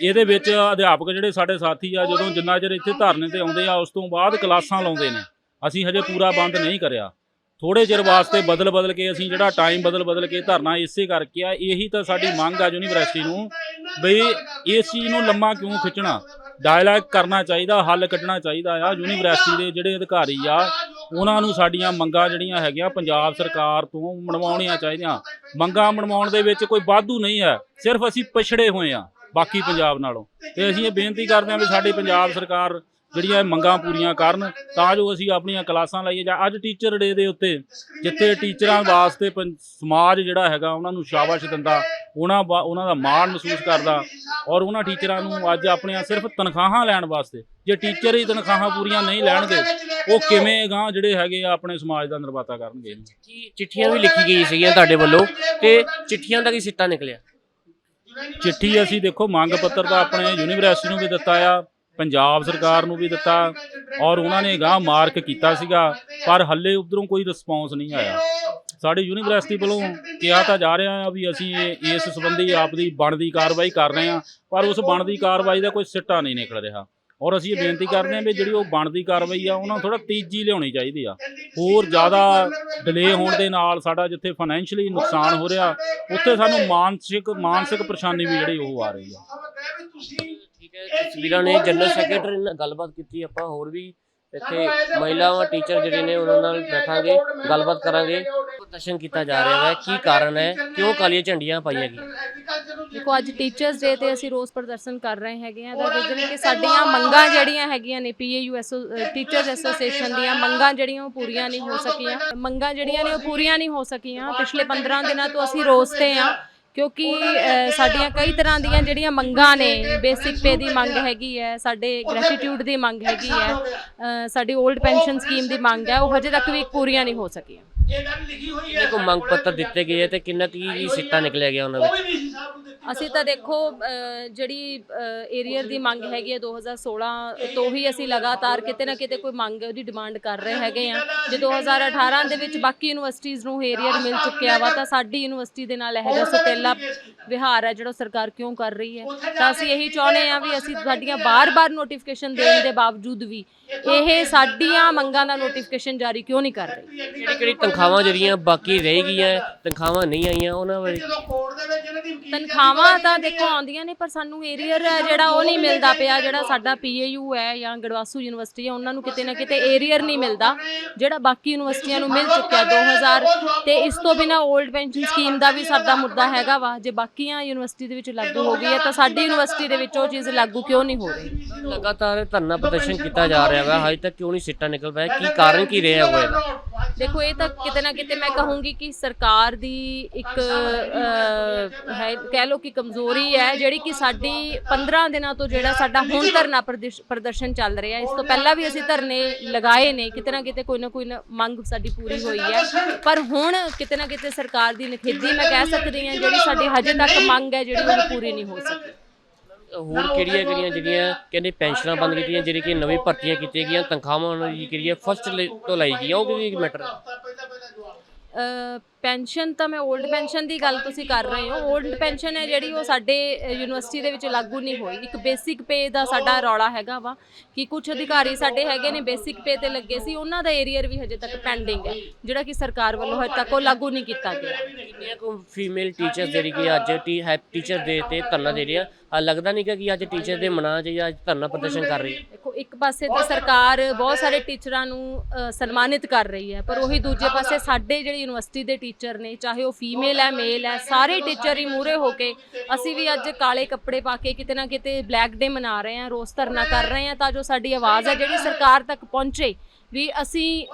Speaker 1: ਇਹਦੇ ਵਿੱਚ ਅਧਿਆਪਕ ਜਿਹੜੇ ਸਾਡੇ ਸਾਥੀ ਆ ਜਦੋਂ ਜਿੰਨਾ ਚਿਰ ਇੱਥੇ ਧਰਨੇ ਤੇ ਆਉਂਦੇ ਆ ਉਸ ਤੋਂ ਬਾਅਦ ਕਲਾਸਾਂ ਲਾਉਂਦੇ ਨੇ। ਅਸੀਂ ਹਜੇ ਪੂਰਾ ਬੰਦ ਨਹੀਂ ਕਰਿਆ। ਥੋੜੇ ਚਿਰ ਵਾਸਤੇ ਬਦਲ ਬਦਲ ਕੇ ਅਸੀਂ ਜਿਹੜਾ ਟਾਈਮ ਬਦਲ ਬਦਲ ਕੇ ਧਰਨਾ ਇਸੇ ਕਰਕੇ ਆ ਇਹੀ ਤਾਂ ਸਾਡੀ ਮੰਗ ਆ ਯੂਨੀਵਰਸਿਟੀ ਨੂੰ ਬਈ, ਇਸ ਚੀਜ਼ ਨੂੰ ਲੰਮਾ ਕਿਉਂ ਖਿੱਚਣਾ? ਡਾਇਲਾਗ ਕਰਨਾ ਚਾਹੀਦਾ, ਹੱਲ ਕੱਢਣਾ ਚਾਹੀਦਾ ਆ। ਯੂਨੀਵਰਸਿਟੀ ਦੇ ਜਿਹੜੇ ਅਧਿਕਾਰੀ ਆ, ਉਹਨਾਂ ਨੂੰ ਸਾਡੀਆਂ ਮੰਗਾਂ ਜਿਹੜੀਆਂ ਹੈਗੀਆਂ ਪੰਜਾਬ ਸਰਕਾਰ ਤੋਂ ਮਨਵਾਉਣੀਆਂ ਚਾਹੀਦੀਆਂ। ਮੰਗਾਂ ਮਨਵਾਉਣ ਦੇ ਵਿੱਚ ਕੋਈ ਵਾਧੂ ਨਹੀਂ ਹੈ, ਸਿਰਫ ਅਸੀਂ ਪਿਛੜੇ ਹੋਏ ਆ, ਬਾਕੀ ਪੰਜਾਬ ਨਾਲੋਂ। ਤੇ ਅਸੀਂ ਇਹ ਬੇਨਤੀ ਕਰਦੇ ਹਾਂ ਵੀ ਸਾਡੀ ਪੰਜਾਬ ਸਰਕਾਰ ਜਿਹੜੀਆਂ ਇਹ ਮੰਗਾਂ ਪੂਰੀਆਂ ਕਰਨ ਤਾਂ ਜੋ ਅਸੀਂ ਆਪਣੀਆਂ ਕਲਾਸਾਂ ਲਾਈਏ ਜਾਂ ਅੱਜ ਟੀਚਰ ਡੇ ਦੇ ਉੱਤੇ ਜਿੱਥੇ ਟੀਚਰਾਂ ਵਾਸਤੇ ਸਮਾਜ ਜਿਹੜਾ ਹੈਗਾ ਉਹਨਾਂ ਨੂੰ ਸ਼ਾਬਾਸ਼ ਦਿੰਦਾ ਉਹਨਾਂ ਉਹਨਾਂ ਦਾ ਮਾਣ ਮਹਿਸੂਸ ਕਰਦਾ ਔਰ ਉਹਨਾਂ ਟੀਚਰਾਂ ਨੂੰ ਅੱਜ ਆਪਣੀਆਂ ਸਿਰਫ ਤਨਖਾਹਾਂ ਲੈਣ ਵਾਸਤੇ ਜੇ ਟੀਚਰ ਹੀ ਤਨਖਾਹਾਂ ਪੂਰੀਆਂ ਨਹੀਂ ਲੈਣਗੇ ਉਹ ਕਿਵੇਂ ਗਾਂ ਜਿਹੜੇ ਹੈਗੇ ਆ ਆਪਣੇ ਸਮਾਜ ਦਾ ਨਿਰਵਾਤਾ ਕਰਨਗੇ?
Speaker 3: ਚਿੱਠੀ- ਚਿੱਠੀਆਂ ਵੀ ਲਿਖੀ ਗਈ ਸੀਗੀਆਂ ਤੁਹਾਡੇ ਵੱਲੋਂ ਤੇ ਚਿੱਠੀਆਂ ਦਾ ਕੀ ਸਿੱਟਾ ਨਿਕਲਿਆ?
Speaker 1: ਚਿੱਠੀ ਅਸੀਂ ਦੇਖੋ ਮੰਗ ਪੱਤਰ ਤਾਂ ਆਪਣੇ ਯੂਨੀਵਰਸਿਟੀ ਨੂੰ ਵੀ ਦਿੱਤਾ ਆ ਪੰਜਾਬ ਸਰਕਾਰ ਨੂੰ ਵੀ ਦਿੱਤਾ ਔਰ ਉਹਨਾਂ ਨੇ ਗਾਂ ਮਾਰਕ ਕੀਤਾ ਸੀਗਾ ਪਰ ਹੱਲੇ ਉਧਰੋਂ ਕੋਈ ਰਿਸਪੌਂਸ ਨਹੀਂ ਆਇਆ। ਸਾਡੀ ਯੂਨੀਵਰਸਿਟੀ ਵੱਲੋਂ ਕਿਹਾ ਤਾਂ ਜਾ ਰਿਹਾ ਆ ਵੀ ਅਸੀਂ ਇਸ ਸੰਬੰਧੀ ਆਪਦੀ ਬਣਦੀ ਕਾਰਵਾਈ ਕਰ ਰਹੇ ਆ ਪਰ ਉਸ ਬਣਦੀ ਕਾਰਵਾਈ ਦਾ ਕੋਈ ਸਿੱਟਾ ਨਹੀਂ ਨਿਕਲ ਰਿਹਾ। ਔਰ ਅਸੀਂ ਇਹ ਬੇਨਤੀ ਕਰਦੇ ਹਾਂ ਵੀ ਜਿਹੜੀ ਉਹ ਬਣਦੀ ਕਾਰਵਾਈ ਆ ਉਹਨਾਂ ਨੂੰ ਥੋੜਾ ਤੇਜ਼ੀ ਲਿਆਉਣੀ ਚਾਹੀਦੀ ਆ। ਹੋਰ ਜ਼ਿਆਦਾ ਡਿਲੇ ਹੋਣ ਦੇ ਨਾਲ ਸਾਡਾ ਜਿੱਥੇ ਫਾਈਨੈਂਸ਼ੀਅਲੀ ਨੁਕਸਾਨ ਹੋ ਰਿਹਾ ਉੱਥੇ ਸਾਨੂੰ ਮਾਨਸਿਕ ਮਾਨਸਿਕ ਪਰੇਸ਼ਾਨੀ ਵੀ ਜਿਹੜੀ ਉਹ ਆ ਰਹੀ ਆ।
Speaker 3: ਠੀਕ ਹੈ ਤਸਵੀਰਾਂ ਨੇ ਜਨਰਲ ਸੈਕਟਰੀ ਨਾਲ ਗੱਲਬਾਤ ਕੀਤੀ ਆਪਾਂ ਹੋਰ ਵੀ ਇੱਥੇ ਮਹਿਲਾਵਾਂ ਟੀਚਰ ਜਿਹੜੇ ਨੇ ਉਹਨਾਂ ਨਾਲ ਬੈਠਾਂਗੇ ਗੱਲਬਾਤ ਕਰਾਂਗੇ। ਪ੍ਰਦਰਸ਼ਨ ਕੀਤਾ ਜਾ ਰਿਹਾ ਹੈ ਕੀ ਕਾਰਨ ਹੈ ਕਿਉਂ ਕਾਲੀਆਂ ਝੰਡੀਆਂ ਪਾਈਆਂ ਗਈਆਂ
Speaker 2: ਦੇਖੋ ਅੱਜ ਟੀਚਰਸ ਡੇ ਤੇ ਅਸੀਂ ਰੋਸ ਪ੍ਰਦਰਸ਼ਨ ਕਰ ਰਹੇ ਹੈਗੇ ਆ ਦਾ ਰੀਜ਼ਨ ਕਿ ਸਾਡੀਆਂ ਮੰਗਾਂ ਜਿਹੜੀਆਂ ਹੈਗੀਆਂ ਨੇ ਪੀਏਯੂ ਟੀਚਰਸ ਐਸੋਸੀਏਸ਼ਨ ਦੀਆਂ ਮੰਗਾਂ ਜਿਹੜੀਆਂ ਉਹ ਪੂਰੀਆਂ ਨਹੀਂ ਹੋ ਸਕੀਆਂ। ਮੰਗਾਂ ਜਿਹੜੀਆਂ ਨੇ ਉਹ ਪੂਰੀਆਂ ਨਹੀਂ ਹੋ ਸਕੀਆਂ ਪਿਛਲੇ 15 ਦਿਨਾਂ ਤੋਂ ਅਸੀਂ ਰੋਸ ਤੇ ਆ ਕਿਉਂਕਿ ਸਾਡੀਆਂ ਕਈ ਤਰ੍ਹਾਂ ਦੀਆਂ ਜਿਹੜੀਆਂ ਮੰਗਾਂ ਨੇ ਬੇਸਿਕ ਪੇ ਦੀ ਮੰਗ ਹੈਗੀ ਹੈ ਸਾਡੇ ਗ੍ਰੈਟੀਟਿਊਡ ਦੀ ਮੰਗ ਹੈਗੀ ਹੈ ਸਾਡੀ 올ਡ ਪੈਨਸ਼ਨ ਸਕੀਮ ਦੀ ਮੰਗ ਹੈ ਉਹ ਹਜੇ ਤੱਕ ਵੀ ਪੂਰੀਆਂ ਨਹੀਂ ਹੋ ਸਕੀਆਂ।
Speaker 3: ਕਿੰਨੇ ਕੋ ਮੰਗ ਪੱਤਰ ਦਿੱਤੇ ਗਏ ਹੈ ਤੇ ਕਿੰਨਾ ਕੀ ਸਿੱਟਾ ਨਿਕਲਿਆ ਗਿਆ ਉਹਨਾਂ ਵਿੱਚ।
Speaker 2: ਅਸੀਂ ਤਾਂ ਦੇਖੋ ਜਿਹੜੀ ਏਰੀਅਰ ਦੀ ਮੰਗ ਹੈਗੀ ਹੈ 2016 ਤੋਂ ਹੀ ਅਸੀਂ ਲਗਾਤਾਰ ਕਿਤੇ ਨਾ ਕਿਤੇ ਕੋਈ ਮੰਗ ਉਹਦੀ ਡਿਮਾਂਡ ਕਰ ਰਹੇ ਹੈਗੇ ਆ ਜੇ 2018 ਦੇ ਵਿੱਚ ਬਾਕੀ ਯੂਨੀਵਰਸਿਟੀਆਂ ਨੂੰ ਏਰੀਅਰ ਮਿਲ ਚੁੱਕਿਆ ਵਾ ਤਾਂ ਸਾਡੀ ਯੂਨੀਵਰਸਿਟੀ ਦੇ ਨਾਲ ਇਹੋ ਜਿਹਾ ਸੁਤੇਲਾ ਵਿਹਾਰ ਹੈ ਜਿਹੜਾ ਸਰਕਾਰ ਕਿਉਂ ਕਰ ਰਹੀ ਹੈ? ਤਾਂ ਅਸੀਂ ਇਹੀ ਚਾਹੁੰਦੇ ਆ ਵੀ ਅਸੀਂ ਸਾਡੀਆਂ ਬਾਰ-ਬਾਰ ਨੋਟੀਫਿਕੇਸ਼ਨ ਦੇਣ ਦੇ ਬਾਵਜੂਦ ਵੀ ਇਹ ਸਾਡੀਆਂ ਮੰਗਾਂ ਦਾ ਨੋਟੀਫਿਕੇਸ਼ਨ ਜਾਰੀ ਕਿਉਂ ਨਹੀਂ ਕਰ ਰਹੀ?
Speaker 3: ਕਿਹੜੀ ਕਿਹੜੀ ਤਨਖਾਹਾਂ ਜਿਹੜੀਆਂ ਬਾਕੀ ਰਹਿ ਗਈਆਂ ਤਨਖਾਹਾਂ ਨਹੀਂ ਆਈਆਂ ਉਹਨਾਂ ਬਾਰੇ
Speaker 2: ਤਨਖਾਹਾਂ ਤਾਂ ਦੇਖੋ ਆਉਂਦੀਆਂ ਨੇ ਪਰ ਸਾਨੂੰ ਏਰੀਅਰ ਜਿਹੜਾ ਉਹ ਨਹੀਂ ਮਿਲਦਾ ਪਿਆ ਜਿਹੜਾ ਸਾਡਾ ਪੀਏਯੂ ਹੈ ਜਾਂ ਗੜਵਾਸੂ ਯੂਨੀਵਰਸਿਟੀ ਹੈ ਉਹਨਾਂ ਨੂੰ ਕਿਤੇ ਨਾ ਕਿਤੇ ਏਰੀਅਰ ਨਹੀਂ ਮਿਲਦਾ। ਜਿਹੜਾ ਬਾਕੀ ਯੂਨੀਵਰਸਿਟੀਆਂ ਨੂੰ ਮਿਲ ਚੁੱਕਿਆ 2000 ਤੇ ਇਸ ਤੋਂ ਬਿਨਾ 올ਡ ਪੈਨਸ਼ਨ ਸਕੀਮ ਦਾ ਵੀ ਸਾਡਾ ਮੁੱਦਾ ਹੈਗਾ ਵਾ ਜੇ ਬਾਕੀਆਂ ਯੂਨੀਵਰਸਿਟੀ ਦੇ ਵਿੱਚ ਲਾਗੂ ਹੋ ਗਈ ਹੈ ਤਾਂ ਸਾਡੀ ਯੂਨੀਵਰਸਿਟੀ ਦੇ ਵਿੱਚ ਉਹ ਚੀਜ਼ ਲਾਗੂ ਕਿਉਂ ਨਹੀਂ ਹੋ ਰਹੀ?
Speaker 3: ਲਗਾਤਾਰ ਧਰਨਾ ਪ੍ਰਦਰਸ਼ਨ ਕੀਤਾ ਜਾ ਰਿਹਾ ਹੈ ਹਜੇ ਤੱਕ ਕਿਉਂ ਨਹੀਂ ਸਿੱਟਾ ਨਿਕਲ ਪਾਇਆ? ਕੀ ਕਾਰਨ ਕੀ ਰਿਹਾ ਹੋਇਆ?
Speaker 2: ਦੇਖੋ ਇਹ ਤਾਂ ਕਿਤੇ ਨਾ ਕਿਤੇ ਮੈਂ ਕਹੂੰਗੀ ਕਿ ਸਰਕਾਰ ਦੀ ਇੱਕ ਹੈ ਕਹਿ ਲੋ ਕਿ ਕਮਜ਼ੋਰੀ ਹੈ ਜਿਹੜੀ ਕਿ ਸਾਡੀ 15 ਦਿਨਾਂ ਤੋਂ ਜਿਹੜਾ ਸਾਡਾ ਹੁਣ ਧਰਨਾ ਪ੍ਰਦਰਸ਼- ਪ੍ਰਦਰਸ਼ਨ ਚੱਲ ਰਿਹਾ ਇਸ ਤੋਂ ਪਹਿਲਾਂ ਵੀ ਅਸੀਂ ਧਰਨੇ ਲਗਾਏ ਨੇ ਕਿਤੇ ਨਾ ਕਿਤੇ ਕੋਈ ਨਾ ਕੋਈ ਮੰਗ ਸਾਡੀ ਪੂਰੀ ਹੋਈ ਹੈ। ਪਰ ਹੁਣ ਕਿਤੇ ਨਾ ਕਿਤੇ ਸਰਕਾਰ ਦੀ ਨਖੇਦੀ ਮੈਂ ਕਹਿ ਸਕਦੀ ਹਾਂ ਜਿਹੜੀ ਸਾਡੀ ਹਜੇ ਤੱਕ ਮੰਗ ਹੈ ਜਿਹੜੀ ਉਹ ਪੂਰੀ ਨਹੀਂ ਹੋ ਸਕੀ
Speaker 3: ਹੋਰ ਕਿਹੜੀਆਂ ਕਿਹੜੀਆਂ ਜਿਹੜੀਆਂ ਕਹਿੰਦੇ ਪੈਨਸ਼ਨਾਂ ਬੰਦ ਕੀਤੀਆਂ ਜਿਹੜੀ ਕਿ ਨਵੀਂ ਭਰਤੀਆਂ ਕੀਤੀਆਂ ਗਈਆਂ ਤਨਖਾਹਾਂ ਉਹਨਾਂ ਦੀ ਕਿਹੜੀ ਫਸਟ ਤੋਂ ਲਾਈ ਗਈਆਂ ਉਹ ਕਿਹਦੀ ਮੈਟਰ
Speaker 2: ਪੈਨਸ਼ਨ ਤਾਂ ਮੈਂ 올ਡ ਪੈਨਸ਼ਨ ਦੀ ਗੱਲ ਤੁਸੀਂ ਕਰ ਰਹੇ ਹੋ। 올ਡ ਪੈਨਸ਼ਨ ਹੈ ਜਿਹੜੀ ਉਹ ਸਾਡੇ ਯੂਨੀਵਰਸਿਟੀ ਦੇ ਵਿੱਚ ਲਾਗੂ ਨਹੀਂ ਹੋਈ। ਇੱਕ ਬੇਸਿਕ ਪੇ ਦਾ ਸਾਡਾ ਰੌਲਾ ਹੈਗਾ ਵਾ ਕਿ ਕੁਝ ਅਧਿਕਾਰੀ ਸਾਡੇ ਹੈਗੇ ਨੇ ਬੇਸਿਕ ਪੇ ਤੇ ਲੱਗੇ ਸੀ। ਉਹਨਾਂ ਦਾ ਏਰੀਅਰ ਵੀ ਹਜੇ ਤੱਕ ਪੈਂਡਿੰਗ ਹੈ। ਜਿਹੜਾ ਕਿ ਸਰਕਾਰ ਵੱਲੋਂ ਹਜੇ ਤੱਕ ਉਹ ਲਾਗੂ ਨਹੀਂ ਕੀਤਾ ਗਿਆ।
Speaker 3: ਕਿੰਨੀਆਂ ਕੁ ਫੀਮੇਲ ਟੀਚਰਸ ਜਿਹੜੀ ਕਿ ਅੱਜ ਟੀ, ਹੈ ਟੀਚਰ ਦੇ ਤੇ ਧਰਨਾ ਦੇ ਰਹੀ ਆ। ਆਹ ਲੱਗਦਾ ਨਹੀਂ ਕਿ ਅੱਜ ਟੀਚਰ ਦੇ ਮਨਾ 'ਚ ਅੱਜ ਧਰਨਾ ਪ੍ਰਦਰਸ਼ਨ ਕਰ ਰਹੀ। ਹੈ
Speaker 2: ਦੇਖੋ, ਇੱਕ ਪਾਸੇ ਤਾਂ ਸਰਕਾਰ ਬਹੁਤ ਸਾਰੇ ਟੀਚਰਾਂ ਨੂੰ ਸਨਮਾਨਿਤ ਕਰ ਰਹੀ ਹੈ, ਪਰ ਉਹੀ ਦੂਜੇ ਪਾਸੇ ਸਾਡੇ ਜਿਹੜੇ ਯੂਨੀਵਰਸਿਟੀ ਦੇ ਟੀਚਰ ਨੇ, ਚਾਹੇ ਉਹ ਫੀਮੇਲ ਹੈ, ਮੇਲ ਹੈ, ਸਾਰੇ ਟੀਚਰ ਹੀ ਮੂਰੇ ਹੋ ਕੇ ਅਸੀਂ ਵੀ ਅੱਜ ਕਾਲੇ ਕੱਪੜੇ ਪਾ ਕੇ ਕਿਤੇ ਨਾ ਕਿਤੇ ਬਲੈਕ ਡੇ ਮਨਾ ਰਹੇ ਹਾਂ ਰੋਸ ਧਰਨਾ ਕਰ ਰਹੇ ਹਾਂ ਤਾਂ ਜੋ ਸਾਡੀ ਆਵਾਜ਼ ਹੈ ਜਿਹੜੀ ਸਰਕਾਰ ਤੱਕ ਪਹੁੰਚੇ। ਵੀ ਅਸੀਂ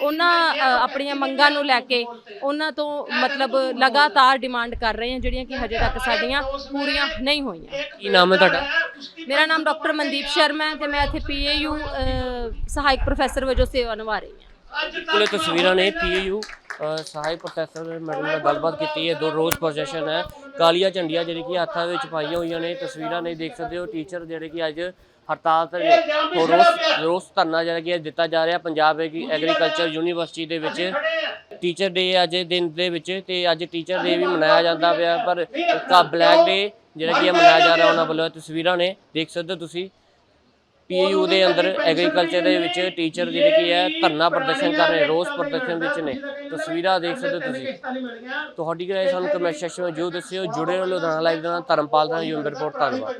Speaker 2: ਉਹਨਾਂ ਆਪਣੀਆਂ ਮੰਗਾਂ ਨੂੰ ਲੈ ਕੇ ਉਹਨਾਂ ਤੋਂ ਮਤਲਬ ਲਗਾਤਾਰ ਡਿਮਾਂਡ ਕਰ ਰਹੇ ਹਾਂ ਜਿਹੜੀਆਂ ਕਿ ਹਜੇ ਤੱਕ ਸਾਡੀਆਂ ਪੂਰੀਆਂ ਨਹੀਂ ਹੋਈਆਂ।
Speaker 3: ਕੀ ਨਾਮ ਹੈ ਤੁਹਾਡਾ?
Speaker 2: ਮੇਰਾ ਨਾਮ ਡਾਕਟਰ ਮਨਦੀਪ ਸ਼ਰਮਾ ਹੈ ਤੇ ਮੈਂ ਇੱਥੇ ਪੀਏਯੂ ਸਹਾਇਕ ਪ੍ਰੋਫੈਸਰ ਵਜੋਂ ਸੇਵਾ ਨਿਭਾ ਰਹੀ ਹਾਂ।
Speaker 3: ਕੋਲੇ ਤਸਵੀਰਾਂ ਨੇ ਪੀਯੂ ਸਹਾਇਕ ਪ੍ਰੋਫੈਸਰ ਮੈਡਮ ਨਾਲ ਗੱਲਬਾਤ ਕੀਤੀ ਹੈ ਦੋ ਰੋਜ਼ ਪ੍ਰੋਜੈਕਸ਼ਨ ਹੈ। ਕਾਲੀਆਂ ਝੰਡੀਆਂ ਜਿਹੜੀ ਕਿ ਹੱਥਾਂ ਵਿੱਚ ਪਾਈਆਂ ਹੋਈਆਂ ਨੇ ਤਸਵੀਰਾਂ ਨੇ ਦੇਖ ਸਕਦੇ ਹੋ ਟੀਚਰ ਜਿਹੜੇ ਕਿ ਅੱਜ ਹੜਤਾਲ ਤੇ ਨੇ ਰੋਸ ਰੋਸ ਧਰਨਾ ਜਿਹੜਾ ਕਿ ਦਿੱਤਾ ਜਾ ਰਿਹਾ ਪੰਜਾਬ ਐਗਰੀਕਲਚਰ ਯੂਨੀਵਰਸਿਟੀ ਦੇ ਵਿੱਚ। ਟੀਚਰ ਡੇ ਅੱਜ ਦਿਨ ਦੇ ਵਿੱਚ ਤੇ ਅੱਜ ਟੀਚਰ ਡੇ ਵੀ ਮਨਾਇਆ ਜਾਂਦਾ ਪਿਆ ਪਰ ਕਾ ਬਲੈਕ ਡੇ ਜਿਹੜਾ ਕਿ ਮਨਾਇਆ ਜਾ ਰਿਹਾ ਉਹਨਾਂ ਵੱਲੋਂ ਤਸਵੀਰਾਂ ਨੇ। ਦੇਖ ਸਕਦੇ ਹੋ ਤੁਸੀਂ ਪੀਯੂ ਦੇ ਅੰਦਰ ਐਗਰੀਕਲਚਰ ਦੇ ਵਿੱਚ ਟੀਚਰ ਜਿਹੜੇ ਕੀ ਹੈ, ਧਰਨਾ ਪ੍ਰਦਰਸ਼ਨ ਕਰ ਰਹੇ, ਰੋਸ ਪ੍ਰਦਰਸ਼ਨ ਵਿੱਚ ਨੇ। ਤਸਵੀਰਾਂ ਦੇਖ ਸਕਦੇ ਹੋ ਤੁਸੀਂ। ਤੁਹਾਡੀ ਰਾਏ ਸਾਨੂੰ ਕਮੈਂਟ ਸੈਕਸ਼ਨ ਵਿੱਚ ਜਰੂਰ ਦੱਸਿਓ। ਜੁੜੇ ਰਹੋ ਲੁਧਿਆਣਾ ਲਾਈਵ ਦੇ ਨਾਲ। ਧਰਮਪਾਲ ਦਾ ਯੂਨ ਰਿਪੋਰਟ ਧੰਨਵਾਦ।